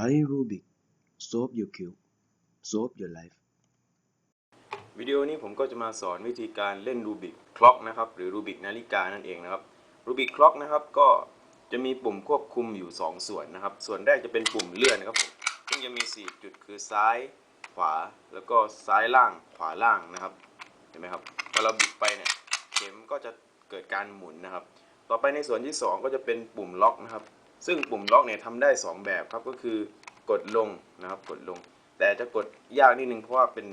Thai Rubik Solve your cube Solve your life วิดีโอนี้ผมก็จะมาสอนวิธีการเล่นรูบิกคล็อกนะครับหรือรูบิกนาฬิกานั่นเองนะครับรูบิกคล็อกนะครับก็จะมีปุ่มควบคุมอยู่ 2 ส่วนนะครับ ส่วนแรกจะเป็นปุ่มเลื่อนนะครับซึ่งจะมี 4 จุดคือซ้ายขวาแล้วก็ซ้ายล่างขวาล่างนะครับ เห็นไหมครับพอเราบิดไปเนี่ยเข็มก็จะเกิดการหมุนนะครับ ต่อไปในส่วนที่ 2 ก็จะเป็นปุ่มล็อกนะครับ ซึ่งปุ่มล็อกเนี่ยทำได้ 2 แบบครับก็คือกดลงนะครับกดลง แต่จะกดยากนิดนึงเพราะว่าเป็น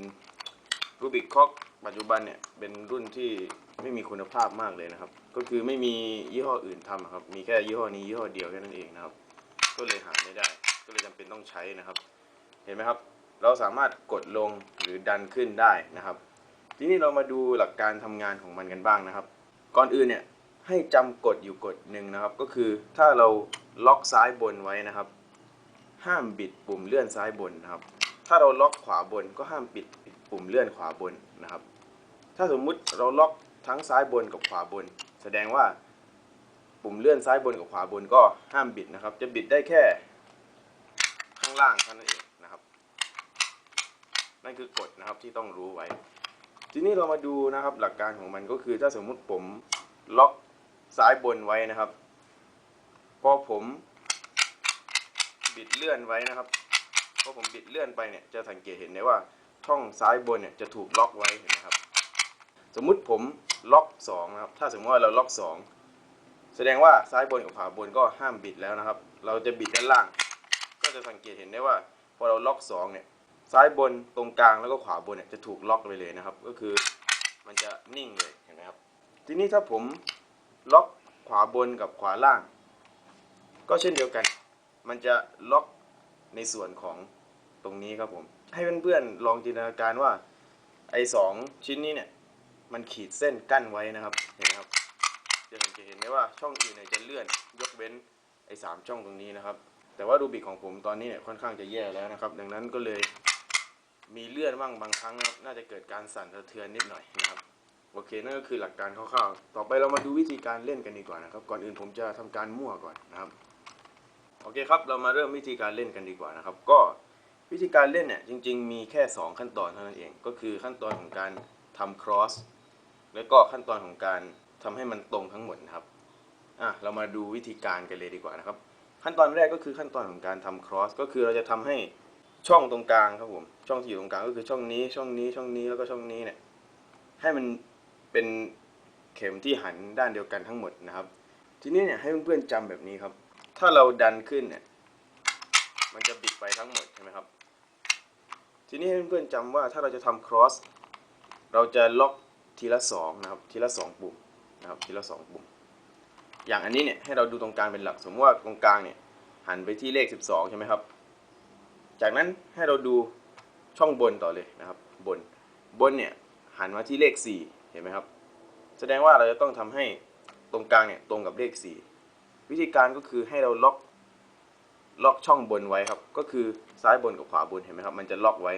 รูบิกคอกปัจจุบันเนี่ยเป็นรุ่นที่ไม่มีคุณภาพมากเลยนะครับ ก็คือไม่มียี่ห้ออื่นทำครับ มีแค่ยี่ห้อนี้ยี่ห้อเดียวแค่นั้นเองนะครับ ก็เลยหาไม่ได้ ก็เลยจำเป็นต้องใช้นะครับ เห็นไหมครับ เราสามารถกดลงหรือดันขึ้นได้นะครับ ทีนี้เรามาดูหลักการทำงานของมันกันบ้างนะครับ ก่อนอื่นเนี่ยให้จำกฎอยู่กฎหนึ่งนะครับ ก็คือถ้าเรา ล็อกซ้ายบนไว้นะครับ ห้ามบิดปุ่มเลื่อนซ้ายบนนะครับ ถ้าเราล็อกขวาบนก็ห้ามปิดปุ่มเลื่อนขวาบนนะครับ ถ้าสมมุติเราล็อกทั้งซ้ายบนกับขวาบน แสดงว่าปุ่มเลื่อนซ้ายบนกับขวาบนก็ห้ามบิดนะครับ จะบิดได้แค่ข้างล่างเท่านั้นเองนะครับ นั่นคือกฎนะครับที่ต้องรู้ไว้ ทีนี้เรามาดูนะครับหลักการของมันก็คือถ้าสมมุติผมล็อกซ้ายบนไว้นะครับ อผมบิดเลื่อนไว้นะครับพอผมบิดเลื่อนไปเนี่ยจะสังเกตเห็นได้ว่าช่องซ้ายบนเนี่ยจะถูกล็อกไว้เห็นไหมครับ สมมุติผมล็อก2นะครับถ้าสมมติว่าเราล็อก 2 แสดงว่าซ้ายบนกับขวาบนก็ห้ามบิดแล้วนะครับ เราจะบิดด้านล่าง ก็จะสังเกตเห็นได้ว่าพอเราล็อก2เนี่ยซ้ายบนตรงกลางแล้วก็ขวาบนเนี่ยจะถูกล็อกไปเลยนะครับ ก็คือมันจะนิ่งเลยเห็นไหมครับ ทีนี้ถ้าผมล็อกขวาบนกับขวาล่าง ก็เช่นเดียวกัน มันจะล็อกในส่วนของตรงนี้ครับผม ให้เพื่อนๆลองจินตนาการว่าไอ้สองชิ้นนี้เนี่ยมันขีดเส้นกั้นไว้นะครับเห็นไหมครับจะสังเกตเห็นได้ว่าช่องอื่นเนี่ยจะเลื่อนยกเว้นไอ้สามช่องตรงนี้นะครับ แต่ว่ารูบิกของผมตอนนี้เนี่ยค่อนข้างจะแย่แล้วนะครับ ดังนั้นก็เลยมีเลื่อนบ้างบางครั้งนะครับน่าจะเกิดการสั่นสะเทือนนิดหน่อยนะครับโอเคนั่นก็คือหลักการคร่าวๆต่อไปเรามาดูวิธีการเล่นกันดีกว่านะครับ ก่อนอื่นผมจะทำการมั่วก่อนนะครับ โอเคครับ เรามาเริ่มวิธีการเล่นกันดีกว่านะครับ ก็วิธีการเล่นเนี่ยจริง ๆ มีแค่ 2 ขั้นตอนเท่านั้นเอง ก็คือขั้นตอนของการทำ cross แล้วก็ขั้นตอนของการทำให้มันตรงทั้งหมดนะครับอะเรามาดูวิธีการกันเลยดีกว่านะครับ ขั้นตอนแรกก็คือขั้นตอนของการทำ cross ก็คือเราจะทำให้ช่องตรงกลางครับผม ช่องที่อยู่ตรงกลางก็คือช่องนี้ ช่องนี้ ช่องนี้ แล้วก็ช่องนี้เนี่ย ให้มันเป็นเข็มที่หันด้านเดียวกันทั้งหมดนะครับ ทีนี้เนี่ยให้เพื่อนๆจำแบบนี้ครับ ถ้าเราดันขึ้นเนี่ย มันจะบิดไปทั้งหมดใช่ไหมครับ ทีนี้ให้เพื่อนๆจำว่าถ้าเราจะทำ cross เราจะล็อกทีละสองนะครับ ทีละสองปุ่มนะครับ ทีละสองปุ่ม อย่างอันนี้เนี่ยให้เราดูตรงกลางเป็นหลัก สมมติว่าตรงกลางเนี่ยหันไปที่เลข 12 ใช่ไหมครับ จากนั้นให้เราดูช่องบนต่อเลยนะครับ บน บนเนี่ยหันมาที่เลข 4 เห็นไหมครับ แสดงว่าเราจะต้องทำให้ตรงกลางเนี่ยตรงกับเลข 4 วิธีการก็คือให้เราล็อกล็อกช่องบนไว้ครับ ก็คือซ้ายบนกับขวาบนเห็นไหมครับ มันจะล็อกไว้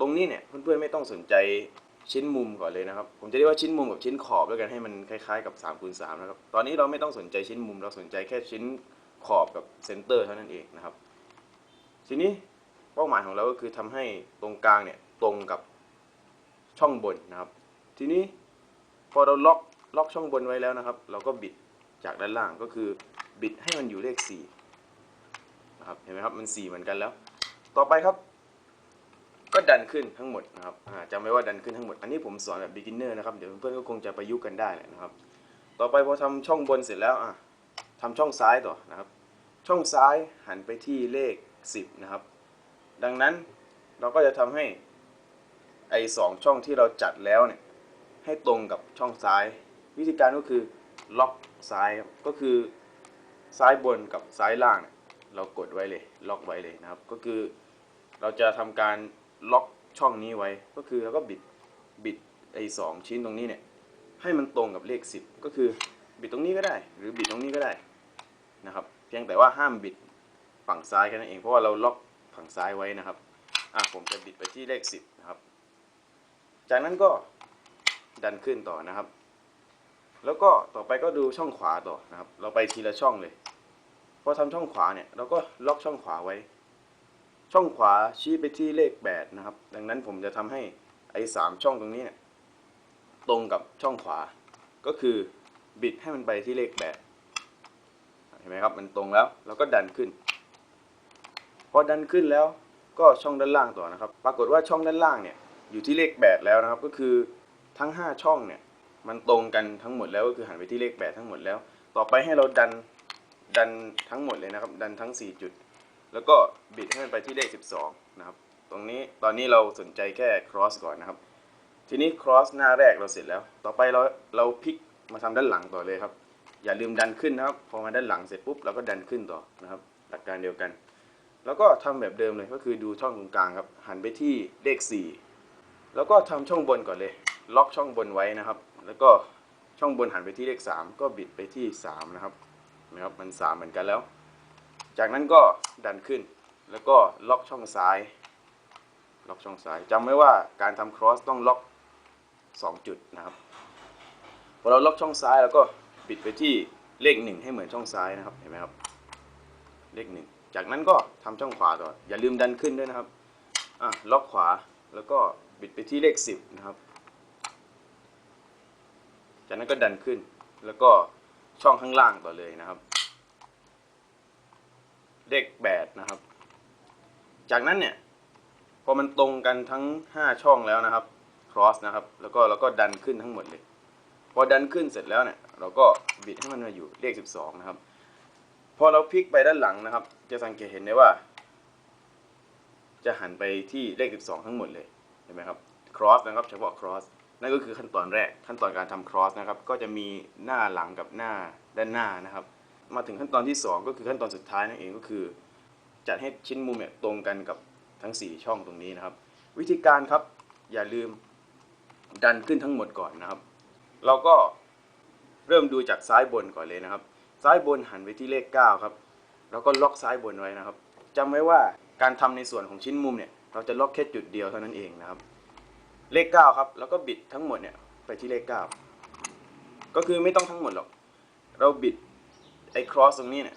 ตรงนี้เนี่ยเพื่อนๆไม่ต้องสนใจชิ้นมุมก่อนเลยนะครับ ผมจะเรียกว่าชิ้นมุมกับชิ้นขอบแล้วกันให้มันคล้ายๆกับ3คูณ3นะครับ ตอนนี้เราไม่ต้องสนใจชิ้นมุม เราสนใจแค่ชิ้นขอบกับเซนเตอร์เท่านั้นเองนะครับ ทีนี้เป้าหมายของเราก็คือทำให้ตรงกลางเนี่ยตรงกับช่องบนนะครับ ทีนี้พอเราล็อกล็อกช่องบนไว้แล้วนะครับ เราก็บิดจากด้านล่างก็คือ บิดให้มันอยู่เลข4นะครับเห็นไหมครับมัน 4 เหมือนกันแล้ว ต่อไปครับ ก็ดันขึ้นทั้งหมดนะครับจำไว้ว่าดันขึ้นทั้งหมด อันนี้ผมสอนแบบ beginner นะครับ เดี๋ยวเพื่อนๆก็คงจะประยุกต์กันได้แหละนะครับ ต่อไปพอทำช่องบนเสร็จแล้วอะทำช่องซ้ายต่อนะครับ ช่องซ้ายหันไปที่เลข 10 นะครับ ดังนั้นเราก็จะทำให้ไอ้สองช่องที่เราจัดแล้วเนี่ยให้ตรงกับช่องซ้าย วิธีการก็คือล็อกซ้ายก็คือ ซ้ายบนกับซ้ายล่างเนี่ยเรากดไว้เลย ล็อกไว้เลยนะครับ ก็คือเราจะทำการล็อกช่องนี้ไว้ ก็คือเราก็บิดบิดไอ้สองชิ้นตรงนี้เนี่ยให้มันตรงกับเลข 10 ก็คือบิดตรงนี้ก็ได้ หรือบิดตรงนี้ก็ได้นะครับ เพียงแต่ว่าห้ามบิดฝั่งซ้ายแค่นั้นเองเพราะว่าเราล็อกฝั่งซ้ายไว้นะครับอะผมจะบิดไปที่เลข 10 นะครับ จากนั้นก็ดันขึ้นต่อนะครับ แล้วก็ต่อไปก็ดูช่องขวาต่อนะครับ เราไปทีละช่องเลยพอทำช่องขวาเนี่ยเราก็ล็อกช่องขวาไว้ ช่องขวาชี้ไปที่เลข8นะครับ ดังนั้นผมจะทำให้ไอ้สามช่องตรงนี้เนี่ยตรงกับช่องขวา ก็คือบิดให้มันไปที่เลข8เห็นไหมครับมันตรงแล้วเราก็ดันขึ้น พอดันขึ้นแล้วก็ช่องด้านล่างต่อนะครับ ปรากฏว่าช่องด้านล่างเนี่ยอยู่ที่เลข8แล้วนะครับ ก็คือทั้ง 5 ช่องเนี่ย มันตรงกันทั้งหมดแล้วก็คือหันไปที่เลข8ทั้งหมดแล้ว ต่อไปให้เราดันดันทั้งหมดเลยนะครับ ดันทั้ง 4 จุด แล้วก็บิดให้มันไปที่เลข 12 นะครับ ตรงนี้ตอนนี้เราสนใจแค่ cross ก่อนนะครับ ทีนี้ cross หน้าแรกเราเสร็จแล้ว ต่อไปเราเราพลิกมาทำด้านหลังต่อเลยครับ อย่าลืมดันขึ้นนะครับ พอมาด้านหลังเสร็จปุ๊บเราก็ดันขึ้นต่อนะครับ หลักการเดียวกัน แล้วก็ทำแบบเดิมเลยก็คือดูช่องตรงกลางครับ หันไปที่เลข 4 แล้วก็ทำช่องบนก่อนเลย ล็อกช่องบนไว้นะครับ แล้วก็ช่องบนหันไปที่เลข 3 ก็บิดไปที่ 3 นะครับนะครับมัน 3 เหมือนกันแล้ว จากนั้นก็ดันขึ้น แล้วก็ล็อกช่องซ้าย ล็อกช่องซ้ายจำไว้ว่าการทำ cross ต้องล็อก 2 จุดนะครับพอเราล็อกช่องซ้ายแล้วก็บิดไปที่เลข 1 ให้เหมือนช่องซ้ายนะครับเห็นไหมครับเลข 1 จากนั้นก็ทำช่องขวาต่ออย่าลืมดันขึ้นด้วยนะครับอะล็อกขวาแล้วก็บิดไปที่เลข 10 นะครับ จากนั้นก็ดันขึ้น แล้วก็ช่องข้างล่างต่อเลยนะครับ เลข8นะครับ จากนั้นเนี่ยพอมันตรงกันทั้ง 5 ช่องแล้วนะครับ cross นะครับ แล้วก็เราก็ดันขึ้นทั้งหมดเลย พอดันขึ้นเสร็จแล้วเนี่ย เราก็บิดให้มันมาอยู่เลข 12 นะครับ พอเราพลิกไปด้านหลังนะครับ จะสังเกตเห็นได้ว่า จะหันไปที่เลข 12 ทั้งหมดเลย เห็นไหมครับ cross นะครับ เฉพาะ cross นั่นก็คือขั้นตอนแรกขั้นตอนการทำ cross นะครับ ก็จะมีหน้าหลังกับหน้าด้านหน้านะครับ มาถึงขั้นตอนที่ 2 ก็คือขั้นตอนสุดท้ายนั่นเองก็คือ จัดให้ชิ้นมุมเนี่ยตรงกันกับทั้ง 4 ช่องตรงนี้นะครับ วิธีการครับอย่าลืมดันขึ้นทั้งหมดก่อนนะครับ เราก็เริ่มดูจากซ้ายบนก่อนเลยนะครับ ซ้ายบนหันไปที่เลข 9 ครับ แล้วก็ล็อกซ้ายบนไว้นะครับจำไว้ว่าการทำในส่วนของชิ้นมุมเนี่ยเราจะล็อกแค่จุดเดียวเท่านั้นเองนะครับ เลข 9 ครับ แล้วก็บิดทั้งหมดเนี่ยไปที่เลข 9 ก็คือไม่ต้องทั้งหมดหรอก เราบิดไอ้ cross ตรงนี้เนี่ย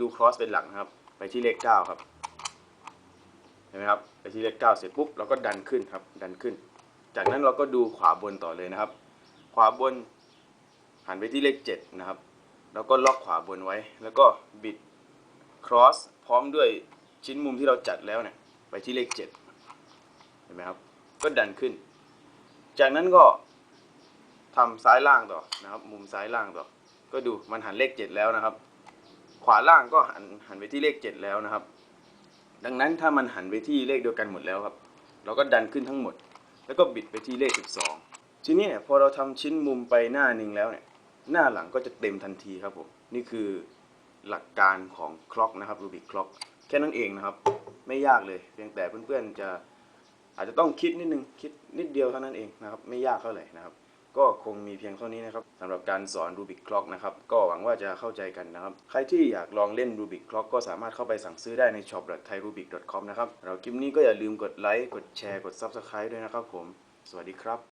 ดู cross เป็นหลักนะครับ ไปที่เลข 9 ครับ เห็นไหมครับ ไปที่เลข 9 เสร็จปุ๊บเราก็ดันขึ้นครับ ดันขึ้น จากนั้นเราก็ดูขวาบนต่อเลยนะครับ ขวาบนหันไปที่เลข 7 นะครับ แล้วก็ล็อกขวาบนไว้ แล้วก็บิด cross พร้อมด้วยชิ้นมุมที่เราจัดแล้วเนี่ยไปที่เลข 7 เห็นไหมครับ ก็ดันขึ้น จากนั้นก็ทำซ้ายล่างต่อนะครับ มุมซ้ายล่างต่อ ก็ดูมันหันเลข7แล้วนะครับ ขวาล่างก็หันหันไปที่เลข7แล้วนะครับ ดังนั้นถ้ามันหันไปที่เลขเดียวกันหมดแล้วครับ เราก็ดันขึ้นทั้งหมด แล้วก็บิดไปที่เลข12ทีนี้เนี่ยพอเราทำชิ้นมุมไปหน้าหนึ่งแล้วเนี่ย หน้าหลังก็จะเต็มทันทีครับผม นี่คือหลักการของคล็อกนะครับรูบิกคล็อกแค่นั้นเองนะครับ ไม่ยากเลย เพียงแต่เพื่อนๆจะ อาจจะต้องคิดนิดนึงคิดนิดเดียวเท่านั้นเองนะครับไม่ยากเท่าไหร่นะครับ ก็คงมีเพียงเท่านี้นะครับสำหรับการสอนรูบิกคล็อกนะครับก็หวังว่าจะเข้าใจกันนะครับ ใครที่อยากลองเล่นรูบิกคล็อกก็สามารถเข้าไปสั่งซื้อได้ในช็อปไทยรูบิก .com นะครับเราคลิปนี้ก็อย่าลืมกดไลค์กดแชร์กด Subscribe ด้วยนะครับผม สวัสดีครับ